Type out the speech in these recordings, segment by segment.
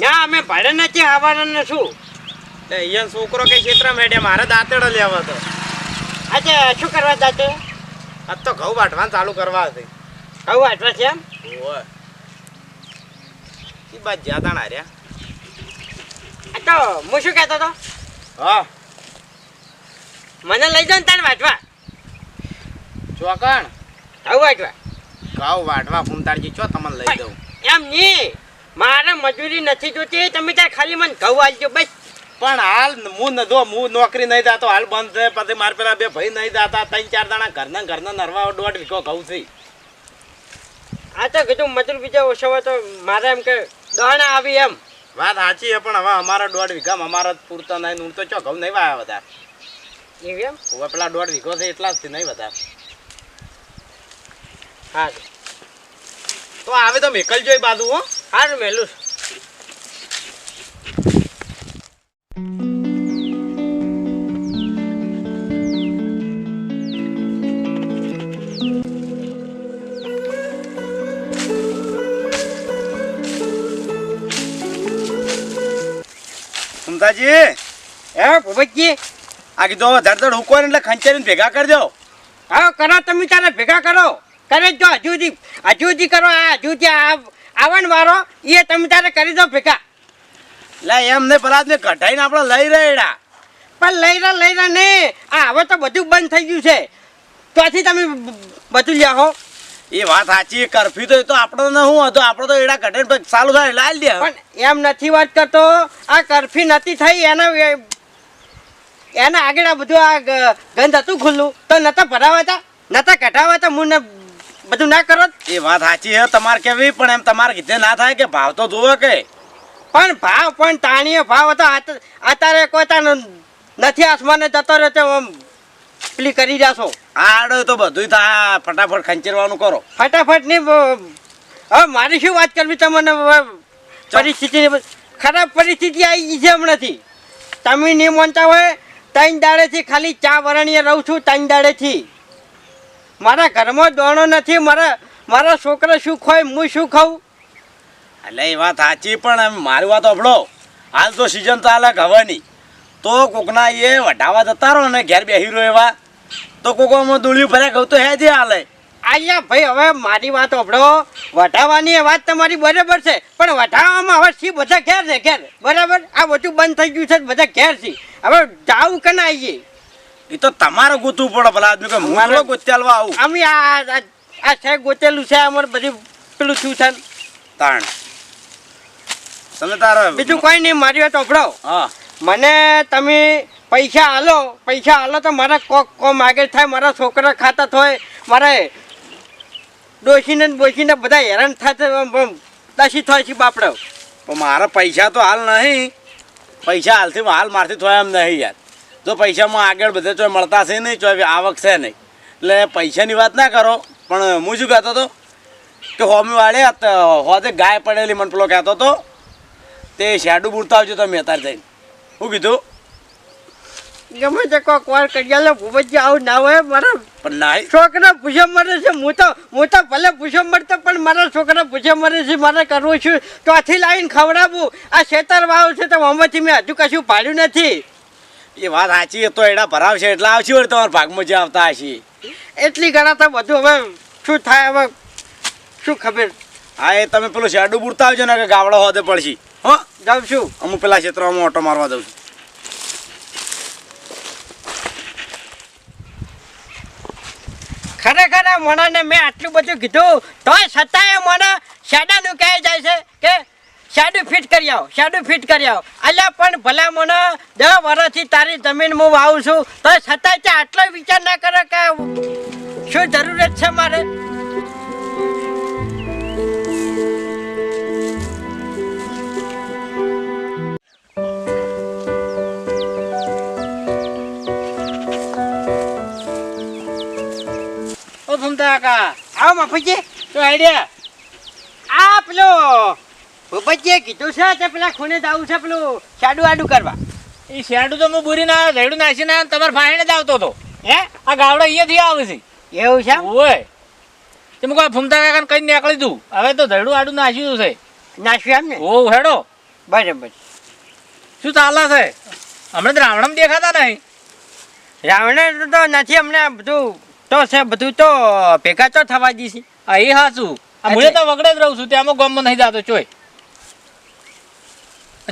ના અમે ભાડે નથી આવવાના શું? અહીંયા છોકરો કઈ ક્ષેત્ર મેડે મારે દાંતેડો લેવા હતો આજે શું કરવા દાંતે? આજ તો ઘઉં વાટવાનું ચાલુ કરવા હતી. ઘઉં વાટવા છે એમ? ઓય. ઈ બાદ જ્યાં તાણ હાર્યા તો હું શું કહેતો હતો? હા. મને લઈ જાવ ને તાર વાંચવા ચોકણ. ઘઉં વાંચવા ઘઉં વાટવા ફૂમતાડજી છો તમને લઈ દઉં એમ નહીં. મારે મજૂરી નથી જોતી તમે ત્યાં ખાલી મને ઘઉં આલજો બસ. પણ હાલ હું ન દો હું નોકરી નહીં જાતો હાલ બંધ છે. પછી મારે પેલા બે ભાઈ નહીં જાતા ત્રણ ચાર દાણા ઘરના ઘરના નરવા દોઢ વીઘો ઘઉં છે. આ તો કીધું મજૂર બીજા ઓછો હોય તો મારે એમ કે દાણા આવી એમ. વાત સાચી છે પણ હવે અમારા દોઢ વીઘામાં અમારા જ પૂરતા નહીં. હું તો ચો ઘઉં નહીં વાયા વધારે. એવી એમ? હવે પેલા દોઢ વીઘો છે એટલા જ નહીં વધારે. હા તો આવે તો મેકલ જોઈ બાજુ હો. સારું મેલું સુમતાજી હે ભૂપતજી? આ કીધું હવે ધડ ધડ હુકો ને એટલે ખંચેરીને ભેગા કરી દો. હા કરો તમે તારે ભેગા કરો. કરે જ જો હજુ સુધી હજુ સુધી કરો આ હજુ ત્યાં આવણ વારો એ તમે તારે કરી દો ભેગા. લે એમ ને પેલા ને કઢાઈને આપણે લઈ રહ્યા પણ લઈ રહ્યા લઈ રહ્યા ને. આ હવે તો બધું બંધ થઈ ગયું છે. ત્યાંથી તમે બધું લ્યાહો એ વાત સાચી કરફ્યુ તો એ તો આપણો ને શું હતો આપણો તો એડા ઘટે ચાલુ થાય લાલ દે પણ એમ નથી વાત કરતો. આ કરફ્યુ નથી થઈ એના એના આગળ બધું આ ગંધ હતું ખુલ્લું. તો નતા ભરાવા હતા નતા કઢાવા હતા હું ને બધું ના કરો એ વાત સાચી છે તમારે કેવી? પણ એમ તમારે કીધે ના થાય કે ભાવ તો જુઓ કે. પણ ભાવ પણ તાણીએ ભાવ હતો અત્યારે કોઈ નથી આસમાને જતો રહ્યો તો આમ પેલી કરી જાશો. આડો તો બધું થાય ફટાફટ ખંચેરવાનું કરો. ફટાફટની હવે મારી શું વાત કરવી તમને? પરિસ્થિતિની ખરાબ પરિસ્થિતિ આવી ગઈ છે હમણાંથી. તમે નહીં માનતા હોય ત્રણ દાડેથી ખાલી ચા વરણીએ રહું છું ત્રણ દાડેથી. મારા ઘરમાં દોણો નથી મારા મારા છોકરા શું ખોય હું શું ખાઉં? એટલે એ વાત સાચી પણ મારી વાત અભળો હાલ તો સિઝન ચાલે હવાની. તો કોકના એ વઢાવા જતા રહો ને ઘેર બેહી રહ્યો એવા. તો કોકોમાં દોળ્યું ભર્યા કહું તો હે જે હાલે. અહીંયા ભાઈ હવે મારી વાત અભળો વઢાવાની એ વાત તમારી બરાબર છે પણ વઢાવવામાં હવે સી બધા ઘેર છે ઘેર. બરાબર? આ બધું બંધ થઈ ગયું છે બધા ઘેર છે. હવે જાવું કે ના આવીએ? એ તો તમારે ગોતવું પડે ભલા આદમી કે હું ગોત્યાલવા આવું? અમે આ આ- છે ગોતેલું છે અમારે બધી પેલું થયું છે. તાણ. તમે તારે બીજું કોઈ નહીં મારી વાત સાંભળો. હા. મને તમે પૈસા હાલો પૈસા હાલો તો મારા કોક કોમ આગળ થાય મારા છોકરા ખાતા થાય મારે ડોસીને બોસીને બધા હેરાન થાય દસી થાય છે બાપડો. મારા પૈસા તો હાલ નહીં. પૈસા હાલથી હાલ મારથી થોડા એમ નહીં યાર. જો પૈસામાં આગળ બધે ચોય મળતા છે નહીં ચોય આવક છે નહીં. એટલે પૈસાની વાત ના કરો પણ હું શું કહેતો હતો કે હોમી વાળે હોતે ગાય પડેલી મને પેલો કહેતો હતો તે શેડું બુડતા આવજો તમે અત્યારે જઈને. શું કીધું ગમે તે કોક વાર કરી લો ભૂપતજી આવું ના હોય મારા પણ ના છોકરા પૂછે મરે છે હું તો હું તો ભલે પૂછે મળતો પણ મારા છોકરા પૂછે મરે છે મારે કરવું છું. તો આથી લાવીને ખવડાવું. આ ખેતર વાવ છે તો આમાંથી મેં હજુ કશું પાડ્યું નથી. એ વાત સાચી તો એડા ભરાવશે એટલે આવશે વળી તમારા ભાગમાં જે આવતા હશે. એટલી તો બધું હવે શું થાય હવે શું ખબર? હા એ તમે પેલું શેડું બુડતા આવજો ને કે ગાવડો હોતે પડશે. હા? જાઉં છું. અમુક પેલા ક્ષેત્રમાં ઓટો મારવા દઉં છું. ખરેખર મને મેં આટલું બધું કીધું તોય છતાંય મને શેડાનું કહે જાય છે કે શાડું ફિટ કરી આવો શાડું ફિટ કરી આવો. અલ્યા, પણ ભલા મને દસ વર્ષથી તારી જમીન હું વાવું છું. તો છતાંય તે આટલો વિચાર ના કરે કે શું જરૂરત છે મારે? ઓ ફમતા કાકા, આવો મફુજી. તો આઈડિયા આ પેલો ભૂપતજીએ કીધું છે તે પેલા ખૂણે જવું છે પેલું શાડું આડું કરવા. એ શેડું તો હું બુરી ના રેડું નાખીને તમારે ફાઈને જ આવતો હતો. હે? આ ગાવડો અહીંયાથી આવે છે. એવું છે ઓય. તે મુકો ફૂમતા કાકાને કઈ નીકળી તું હવે તો ધડું આડું નાસ્યું છે. નાખ્યું એમ ને ઓ હેડો. બરાબર શું ચાલે છે? હમણાં તો રાવણમ દેખાતા નહીં? રાવણ તો નથી હમણાં બધું તો છે બધું તો ભેગા તો થવા દીધી હા એ હાચું. શું હું તો વગડે જ રહું છું ત્યાં ગામમાં નહીં જાતો ચોય.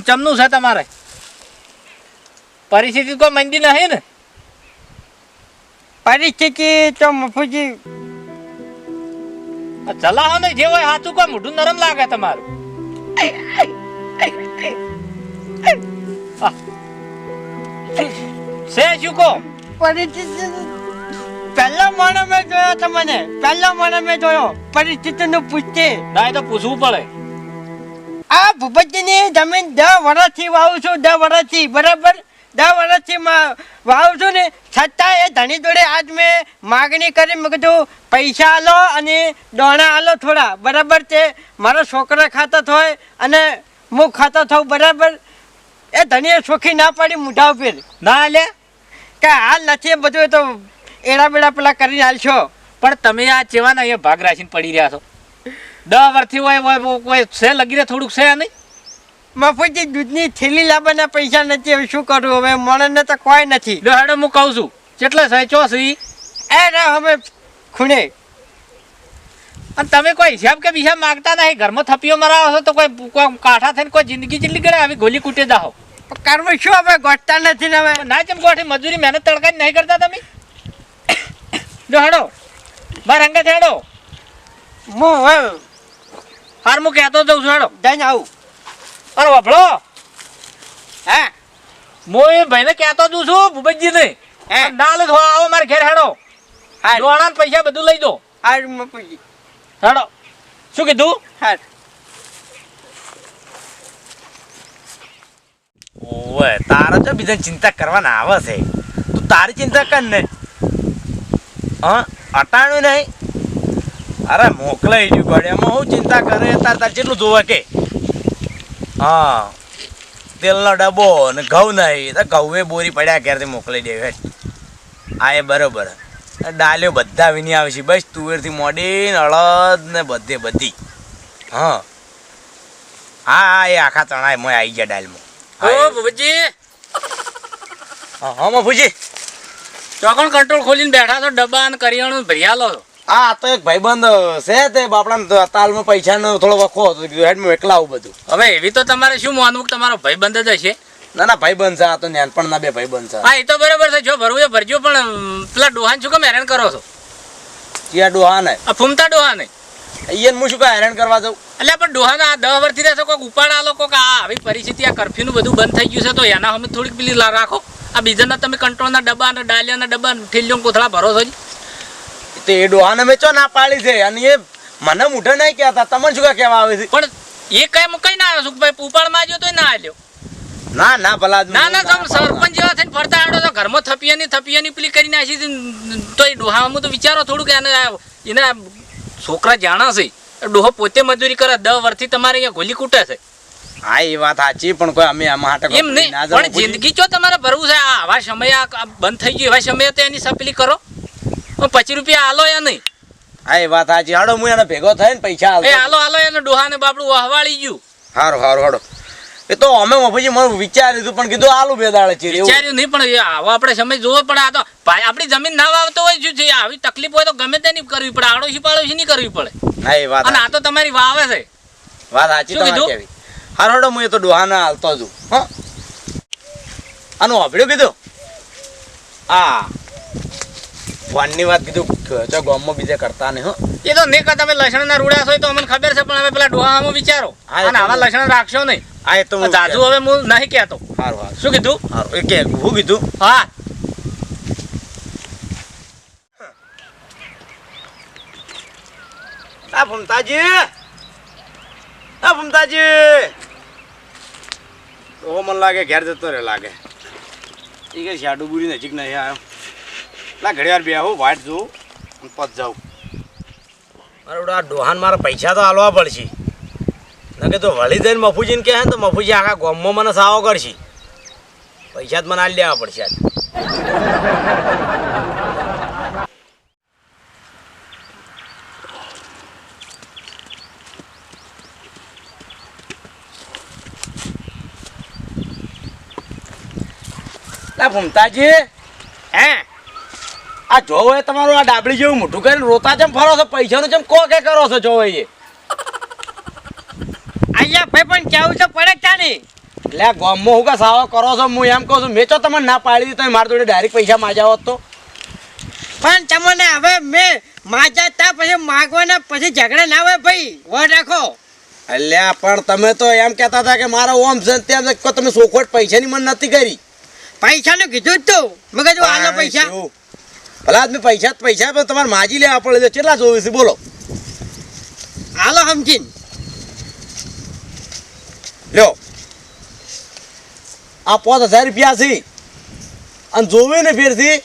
ચમનું છે તમારે. પરિસ્થિતિ કોઈ મંદી નહીં ને. પરિસ્થિતિ તો મફુજી ચલાવો ને જે હોય હાથું કોઈ મોઢું નરમ લાગે તમારું. સે શું કહો? પરિસ્થિતિ પહેલો માણસ મેં જોયો તમને. પહેલો માણસ મેં જોયો. પરિસ્થિતિનું પૂછતે ના એ તો પૂછવું પડે. આ ભૂપતજીની જમીન દસ વર્ષથી વાવું છું દસ વર્ષથી બરાબર? દસ વર્ષથી વાવું છું ને છતાં એ ધણી જોડે આજ મેં માગણી કરી મેં કીધું પૈસા આલો અને દોણા આલો થોડા. બરાબર તે મારો છોકરો ખાતો હોય અને હું ખાતો થઉં બરાબર? એ ધણીએ સોખી ના પાડી મૂઢા ઉપર. ના લે કે હાલ નથી એ બધું એ તો એડા બેડા પેલા કરીને હાલશો પણ તમે આ ચેવાના અહીંયા ભાગ રાખીને પડી રહ્યા છો. દસ વર્ષથી હોય કોઈ છે લગીને થોડુંક છે નહીં? મફતજી દૂધની થેલી લાવવાના પૈસા નથી હવે શું કરું? હવે મોણસને તો કોઈ નથી. હેડો હું કહું છું. કેટલા છે ચો છે એ ના હવે ખૂણે. અને તમે કોઈ હિસાબ કે બીજા માગતા નહીં? ઘરમાં થપીઓ મરાવો છો તો કોઈ કાઠા થઈને કોઈ જિંદગી જેટલી કરે આવી ગોલી કૂટે જાઓ કરવું શું હવે? ગોઠતા નથી ને હવે. ના જેમ ગોઠી મજૂરી મહેનત તડકાની નહીં કરતા તમે? જો હેડો. બાર અંગે હેડો. હું હવે હાર હું કહેતો જઉં છું હેડો જઈને આવું. અરે વાપડો હા? હું એ ભાઈને કહેતો જ છું ભૂપતજીને હે? ના લે તો આવો મારે ઘેર હેડો. હા દોણા પૈસા બધું લઈ દો. મફતજી હેડો. શું કીધું? હા ઓવે તારે તો બીજા ચિંતા કરવાના આવે છે. તું તારી ચિંતા કર ને. હા? અટાણું નહીં. અરે મોકલાઈ ગયું ગળે એમાં હું ચિંતા કરે તાર તાર જેટલું જોવે કે. હા. તેલનો ડબ્બો ને ઘઉં નહીં તો ઘઉં બોરી પડ્યા ઘેરથી મોકલાઈ દે હેઠ આ એ બરોબર. ડાલ્યો બધા વિની આવે છે. બસ તુવેરથી મોડીને અળદ ને બધે બધી. હા. હા હા એ આખા ચણા મોય આવી ગયા ડાલમાં. હા, એ- ભૂપતજી હા હા મફુજી. ચોકણ કંટ્રોલ ખોલીને બેઠા છો ડબ્બા અને કરિયાણું ભરી લો આ તો એક ભાઈબંધ છે તે બાપડા તાલમાં પૈસાનો થોડો વખો હતો કીધું હેડ એકલા આવું બધું. હવે એવી તો તમારે શું માનવું કે તમારો ભાઈ બંધ જ હશે? ના ના ભાઈબંધ છે આ તો નાનપણના બે ભાઈબંધ છે. હા એ તો બરાબર છે જો ભરવું એ ભરજો પણ પેલા ડોહાન શું કેમ હેરાન કરો છો? ક્યાં ડોહાન? ને આ ફૂમતા ડોહા ને અહીંયા હું શું કાંઈ હેરાન કરવા જાઉં? એટલે પણ ડોહાને આ દસ વર્ષથી રહેશો કોઈક ઉપાડ આલો કોઈક આ આવી પરિસ્થિતિ આ કર્ફ્યુનું બધું બંધ થઈ ગયું છે તો એના અમે થોડીક પેલી લા- રાખો. આ બીજાના તમે કંટ્રોલના ડબ્બા અને ડાલિયાના ડબ્બા ઠેલીઓ કોથળા ભરો છો જી. તે એ ડોહાને મેં ચો ના પાડી છે? અને એ મને મૂઠે નહીં કહેતા. તમને શું કહેવા આવે છે? પણ એ કઈ કઈ ના આવ્યો? સુખભાઈ ઉપાડમાં આવ્યો તો ના આવ્યો. ના ના ભલા ના ના તમે સરપંચ જેવા થઈને ફરતા આડો તો ઘરમાં થપિયાની થપિયાની પેલી કરી નાખી તો એ ડોહામાં તો વિચારો થોડુંક એને આ- એના છોકરા જાણા છે. ડોહો પોતે મજૂરી કરે. દસ વર્ષથી તમારે અહીંયા ગોલી કૂટે છે. હા એ વાત સાચી પણ કોઈ અમે આમાં હાટે એમ નહીં. પણ જિંદગી ચો તમારે ભરવું છે? આ આવા સમય આ આ બંધ થઈ ગયું. એવા સમયે તો એની સપલી કરો. પચીસ રૂપિયા હાલો યા નહીં. હા એ વાત સાચી. હાડો હું એને ભેગો થઈને પૈસા હાલો હાલો હાલો એને ડોહાને બાપડું વહવાળી ગયું. સારું સારું હાડો. એ તો અમે મફજી મને વિચાર્યું હતું પણ કીધું આલુ બે દાડે ચીર વિચાર્યું નહીં પણ એ આવો આપણે સમય જોવો પડે. આ તો ભાઈ આપણી જમીન ના વાવતો હોય શું છે? આવી તકલીફ હોય તો ગમે તે નહીં કરવી પડે. આડોશી પાડોશી નહીં કરવી પડે. હા એ વાત અને આ તો તમારી વાવે છે. વાત સાચી તમારી હારો હાડો હું એ તો ડોહાના હાલતો છું હા આનું વાપર્યું કીધું? આ ફોનની વાત કીધું જો ગામમાં બીજે કરતા નહીં હો. એ તો નહીં કે તમે લસણના રૂડા છો તો અમને ખબર છે પણ હવે પેલા ડોહામાં વિચારો. અને આવા લસણ રાખશો નહીં. આ એ તો દાદુ હવે હું નહીં કહેતો. સારું હારું. શું કીધું? એ કે હું કીધું? હા. આ ભમતાજી! આ ભમતાજી! ઓ મને લાગે ઘેર જતો રે લાગે. એ કે શાડુ બુરી નજીક નહીં આવ્યો. ના ઘડીવાર બે હું વાટ જોઉં પત જાઉં. બરાબર આ ડોહાન મારા પૈસા તો હાલવા પડશે. નકે તો વળી જઈને મફુજીને કહે તો મફુજી આખા ગોમમાં મને સાવો કરશે. પૈસા જ મને હાલ લેવા પડશે આજ. લા ભૂમતાજી. હે? આ જોવો એ તમારું આ ડાબડી જેવું મોટું કરીને રોતા જેમ ફરો છો પૈસાનું જેમ કો કે કરો છો જોવો એ. અહીંયા ભાઈ પણ કેવું છે પડે નહીં? એટલે આ ગામમાં હું કે સાવો કરો છો હું એમ કહું છું મેં તો તમને ના પાડી દીધો મારા જોડે ડાયરેક્ટ પૈસા માજા હોત તો. પણ તમને હવે મેં માજા તા પછી માગવાના પછી ઝઘડા ના હોય ભાઈ વોટ રાખો. અલ્યા પણ તમે તો એમ કહેતા હતા કે મારો ઓમ છે તેમ તમે સોખોટ પૈસાની મન નથી કરી. પૈસાનું કીધું જ તું. મગજ આલો પૈસા? ભલા આદમી પૈસા પૈસા પણ તમારે માજી લેવા પડે છે. કેટલા જોવે છે? બોલો. હાલો સમજીને લ્યો. આ પાંચ હજાર રૂપિયા છે. અને જોવે ને ફેરથી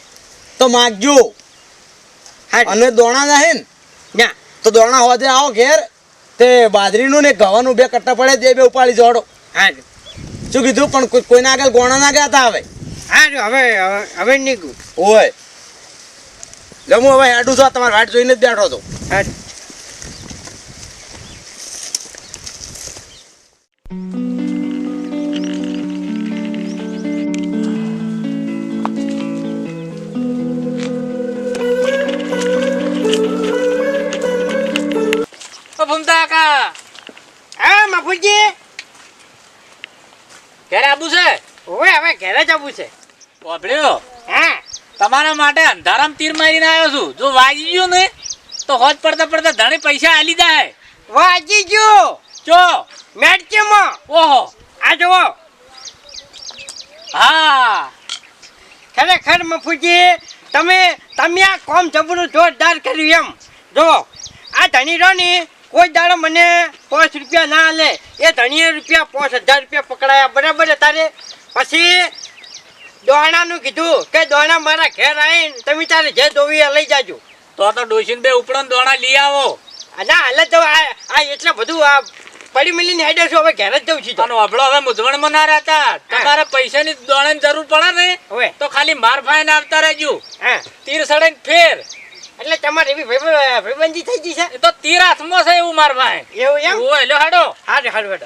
તો માગજો. હા અને દોણા ને ના? તો દોણા હોવાથી આવો ઘેર. તે બાજરીનું ને ઘવાનું બે કટ્ટા પડે તે બે ઉપાડી જોડો હા શું કીધું? પણ કોઈના આગળ ગોણા ના ગયા હવે હા હવે હવે હવે નીકળું ઓય. હું હવે હેડું છું આ વાટ જોઈને જ બેઠો હતો હા. ભૂમતા કાકા. હા મફુજી. ઘરે આબુ છે? ઓવે હવે ઘરે જવું છે. વાપર્યો? હા. તમારા માટે અંધારામ તીર મારીને આવ્યો છું. જો વાગી ગયું ને તો હોજ પડતા પડતા ધણી પૈસા આલી જાય. વાજી ગયો? જો. મેડચીમાં ઓહો. આ જુઓ. હા. ખરેખર મફુજી તમે તમે આ કોમ જબરું જોરદાર કર્યું એમ. જો આ ધણી રહો ને કોઈ દાડો મને પાંચ રૂપિયા ના લે એ ધણીએ રૂપિયા પાંચ હજાર રૂપિયા પકડાયા. બરાબર તારે? પછી દોણાનું કીધું કે દોણા મારા ઘેર આવીને તમે તારે જે દોવી લઈ જાજો. તો તો ડોશીન બે ઉપડો દોણા લઈ આવો. ના હાલે તો આ એટલે બધું આ પડી મિલીને હેડે છું હવે ઘેર જ જવું છું તો. અને વાપડો હવે મૂંઝવણમાં ના રહેતા. તમારે પૈસાની દોણાની જરૂર પડે ને હવે? તો ખાલી માર ફાઈન આવતા રહેજો. હા. તીર સડે ફેર. એટલે તમારે એવી ભાઈ- ભાઈબંધી થઈ ગઈ છે? એ તો તીર હાથમાં છે એવું માર ભાઈ એવું એમ? ઓય હાડો. હાડો હારું હેડો.